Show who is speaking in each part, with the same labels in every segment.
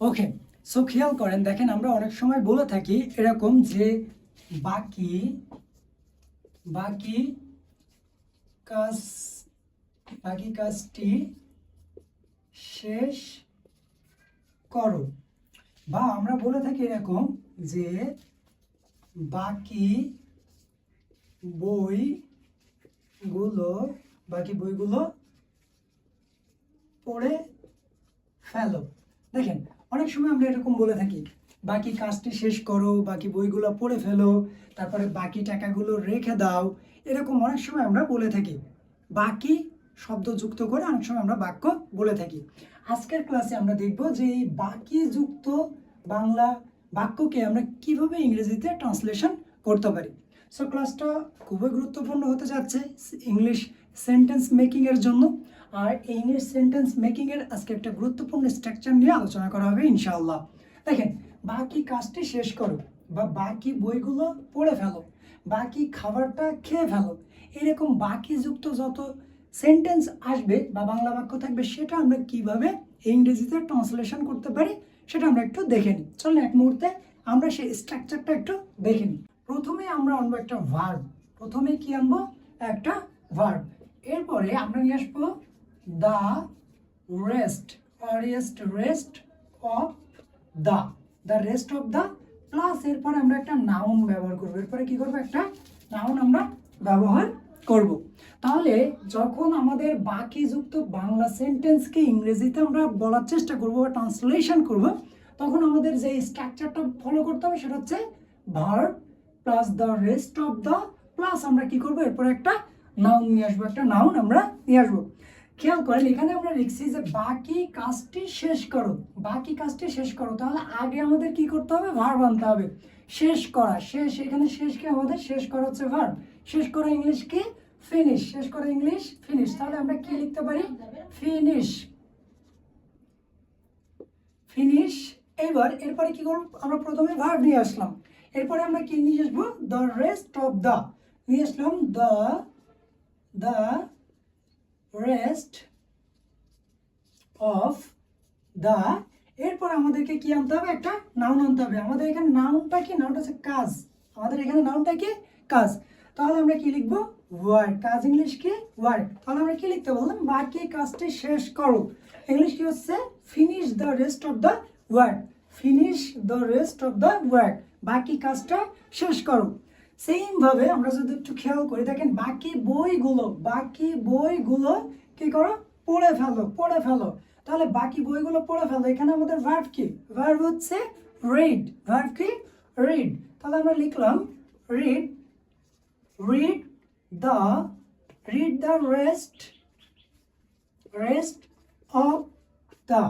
Speaker 1: Okay so খেয়াল করেন, দেখেন আমরা অনেক সময় বলে থাকি এরকম যে বাকি বাকি কাজ, বাকি কাজটি শেষ করো। বা আমরা বলে থাকি এরকম যে বাকি বইগুলো বাকি বইগুলো পড়ে ফেলো। দেখেন অনেক সময় আমরা এরকম বলে থাকি, বাকি কাজটি শেষ করো, বাকি বইগুলো পড়ে ফেলো, তারপরে বাকি টাকাগুলো রেখে দাও, এরকম অনেক সময় আমরা বলে থাকি। বাকি শব্দ যুক্ত করে অনেক সময় আমরা বাক্য বলে থাকি। আজকের ক্লাসে আমরা দেখব যে এই বাকি যুক্ত বাংলা বাক্যকে আমরা কীভাবে ইংরেজিতে ট্রান্সলেশন করতে পারি। সো ক্লাসটা খুবই গুরুত্বপূর্ণ হতে যাচ্ছে ইংলিশ সেন্টেন্স মেকিংয়ের জন্য। আর এই ইংলিশ সেন্টেন্স মেকিংয়ের আজকে একটা গুরুত্বপূর্ণ স্ট্রাকচার নিয়ে আলোচনা করা হবে ইনশাআল্লাহ। দেখেন, বাকি কাজটি শেষ করো বা বাকি বইগুলো পড়ে ফেলো, বাকি খাবারটা খেয়ে ফেলো। এরকম বাকি যুক্ত যত সেন্টেন্স আসবে বা বাংলা বাক্য থাকবে, সেটা আমরা কীভাবে ইংরেজিতে ট্রান্সলেশন করতে পারি, সেটা আমরা একটু দেখে নিই। চলুন এক মুহূর্তে আমরা সেই স্ট্রাকচারটা একটু দেখে নিই। প্রথমে আমরা আনব একটা ভার্ব প্রথমে কি আনব? একটা ভার্ব এরপরে আমরা নিয়ে আসব the rest rest rest of the the rest of the plus এরপরে আমরা একটা নাউন ব্যবহার করব। এরপরে কি করব একটা নাউন আমরা ব্যবহার করব। তাহলে যখন আমাদের বাকি যুক্ত বাংলা সেন্টেন্সকে ইংরেজিতে আমরা বলার চেষ্টা করব বা ট্রান্সলেশন করব, তখন আমাদের যে স্ট্রাকচারটা ফলো করতে হবে সেটা হচ্ছে verb plus the rest of the plus আমরা কি করব? এরপরে একটা নাউন নিয়ে আসব, একটা নাউন আমরা নিয়ে আসব। খেয়াল করেন, এখানে আমরা লিখছি যে বাকি কাজটি শেষ করো। বাকি কাজটি শেষ করো, তাহলে আগে আমাদের কি করতে হবে? ভার্ব আনতে হবে। শেষ করা, শেষ, এখানে শেষ কি আমাদের? শেষ করা হচ্ছে ভার্ব শেষ করা ইংলিশ কি? ফিনিশ শেষ করা ইংলিশ ফিনিশ তাহলে আমরা কি লিখতে পারি? ফিনিশ ফিনিশ এবার, এরপরে কি করব? আমরা প্রথমে ভার্ব নিয়ে আসলাম। এরপরে আমরা কি নিয়ে আসব? দ্য রেস্ট অফ দ্য নিয়ে আসলাম the the rest of the এরপর আমাদেরকে কি আনতে হবে? একটা নাউন আনতে হবে। আমাদের এখানে নাউনটা কি? নাউনটা হচ্ছে কাজ। আমাদের এখানে নাউনটা কি? কাজ। তাহলে আমরা কি লিখব? ওয়ার্ড কাজ ইংলিশ কি? ওয়ার্ড তাহলে আমরা কি লিখতে বললাম? বাকি কাজটি শেষ করো। ইংলিশ কি হচ্ছে? Finish the rest of the word finish the rest of the word বাকি কাজটা শেষ করো। সেম ভাবে আমরা যদি একটু খেয়াল করি, দেখেন বাকি বইগুলো বাকি বইগুলো কি করো? পড়ে ফেলো পড়ে ফেলো। তাহলে বাকি বইগুলো পড়ে ফেলো। এখানে আমাদের ভার্ব কি? ভার্ব হচ্ছে রিড ভার্ব কি? রিড তাহলে আমরা লিখলাম read read the read the rest rest of the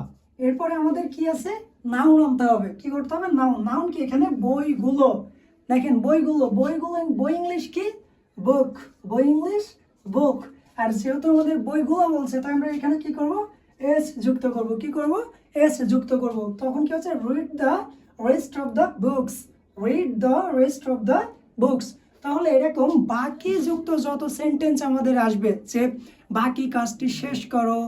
Speaker 1: এরপরে আমাদের কি আছে? নাউন আনতে হবে। কি করতে হবে? নাউন নাউন কি এখানে? বইগুলো। দেখেন বইগুলো বইগুলো বই ইংলিশ কি? বুক বই ইংলিশ বুক আর যেহেতু আমাদের বইগুলো বলছে, তাই আমরা এখানে কি করব? এস যুক্ত করব। কি করব? এস যুক্ত করব। তখন কি হচ্ছে? Read the rest of the books read the rest of the books তাহলে এরকম বাকি যুক্ত যত সেন্টেন্স আমাদের আসবে, যে বাকি কাজটি শেষ করো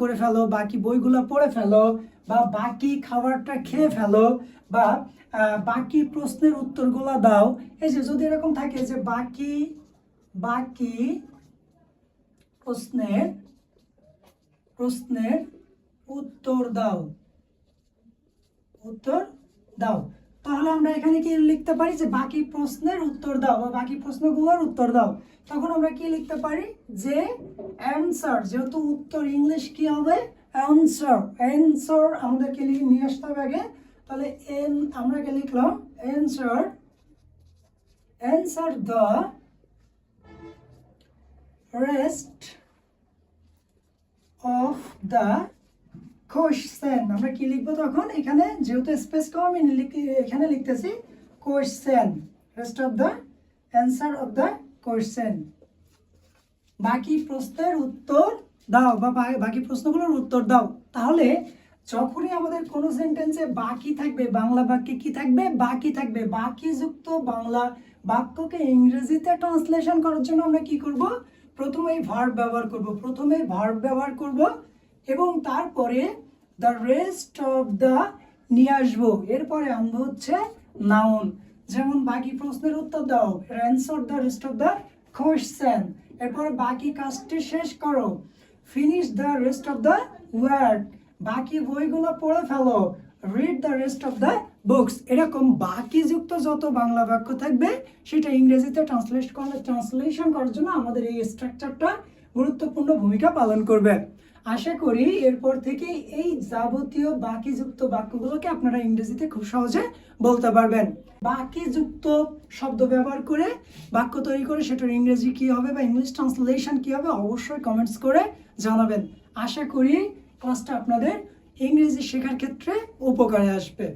Speaker 1: করে ফেলো, বাকি বইগুলো পড়ে ফেলো, বা বাকি খাবারটা খেয়ে ফেলো, বা বাকি প্রশ্নের উত্তরগুলো দাও, এই যে যদি এরকম থাকে যে বাকি বাকি প্রশ্নের প্রশ্নের উত্তর দাও উত্তর দাও। তাহলে আমরা এখানে কি লিখতে পারি যে বাকি প্রশ্নের উত্তর দাও বা বাকি প্রশ্নগুলোর উত্তর দাও? তখন আমরা কি লিখতে পারি? যে অ্যান্সার যেহেতু উত্তর ইংলিশ কি হবে? অ্যান্সার অ্যান্সার আমাদেরকে লিখে নিয়ে আসতে হবে আগে। তাহলে এন আমরা কে লিখলাম answer answer the rest of the question আমরা কি লিখব তখন? এখানে যেহেতু স্পেস কম এখানে লিখতেছি question rest of the answer of the question বাকি প্রশ্নের উত্তর দাও, বা বাকি প্রশ্নগুলোর উত্তর দাও। তাহলে যখনই আমাদের কোনো সেন্টেন্সে বাকি থাকবে, বাংলা বাক্যে কি থাকবে? বাকি থাকবে। বাকি যুক্ত বাংলা বাক্যকে ইংরেজিতে ট্রান্সলেশন করার জন্য আমরা কি করব? প্রথমেই ভার্ব ব্যবহার করব। প্রথমে ভার্ব ব্যবহার করব এবং তারপরে দ্য রেস্ট অফ দ্য নিয়ে আসব। এরপরে আমরা হচ্ছে নাউন যেমন বাকি প্রশ্নের উত্তর দাও। Answer the rest of the question এরপরে বাকি কাজটি শেষ করো। Finish the rest of the word বাকি বইগুলো পড়ে ফেলো। Read the rest of the books এরকম বাকি যুক্ত যত বাংলা বাক্য থাকবে, সেটা ইংরেজিতে ট্রান্সলেট করার ট্রান্সলেশন করার জন্য আমাদের এই স্ট্রাকচারটা গুরুত্বপূর্ণ ভূমিকা পালন করবে। আশা করি এরপর থেকে এই যাবতীয় বাকি যুক্ত বাক্যগুলোকে আপনারা ইংরেজিতে খুব সহজে বলতে পারবেন। বাকি যুক্ত শব্দ ব্যবহার করে বাক্য তৈরি করে সেটার ইংরেজি কি হবে বা ইংলিশ ট্রান্সলেশন কি হবে অবশ্যই কমেন্টস করে জানাবেন। আশা করি ক্লাসটা আপনাদের ইংরেজি শেখার ক্ষেত্রে উপকারে আসবে।